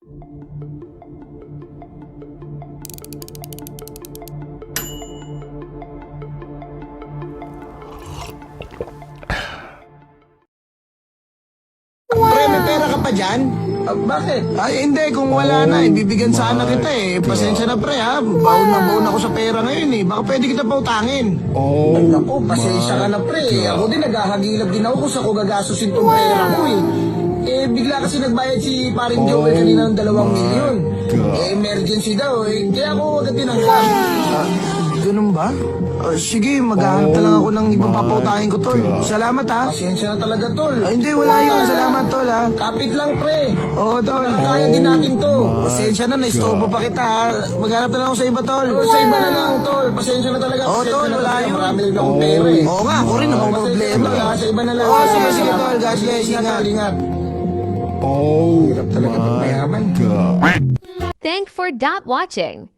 Pre, may pera ka pa dyan? Ah, bakit? Ay, hindi. Kung wala na, ibibigyan sana kita eh. Pasensya na pre ha. Baon na baon ako sa pera ngayon eh. Baka pwede kita pautangin. Ay, naku, pasensya ka na pre. Ako din naghahagilap din ako kung sa ko gagastusin tong pera ko eh. Eh, kasi nagbayad si paring Joel kanina ng dalawang milyon. Eh, emergency daw eh. Kaya ako agad tinanggap. Ah, ganun ba? Ah, sige, maghahanap na lang ako ng ibang papautahin ko, tol. Salamat ha. Pasensya na talaga, tol. Ay, hindi, wala yun. Salamat, tol ha. Kapit lang, pre. Oo, tol. Kaya din natin to. Pasensya na, na-stove pa kita ha. Maghanap na lang ako sa iba, tol. Pero sa iba na lang, tol. Pasensya na talaga. Oo, Pasensya tol, na wala talaga. yun. Marami rin akong pera eh. Oo nga, ako rin, ako Pasensya problema. na talaga, Sa iba na lang. Oo, sige, sige, tol. God bless. Ingat, Ingat. tol, ingat. Oh Hirap talaga pag mayaman. God. Thank for dot watching.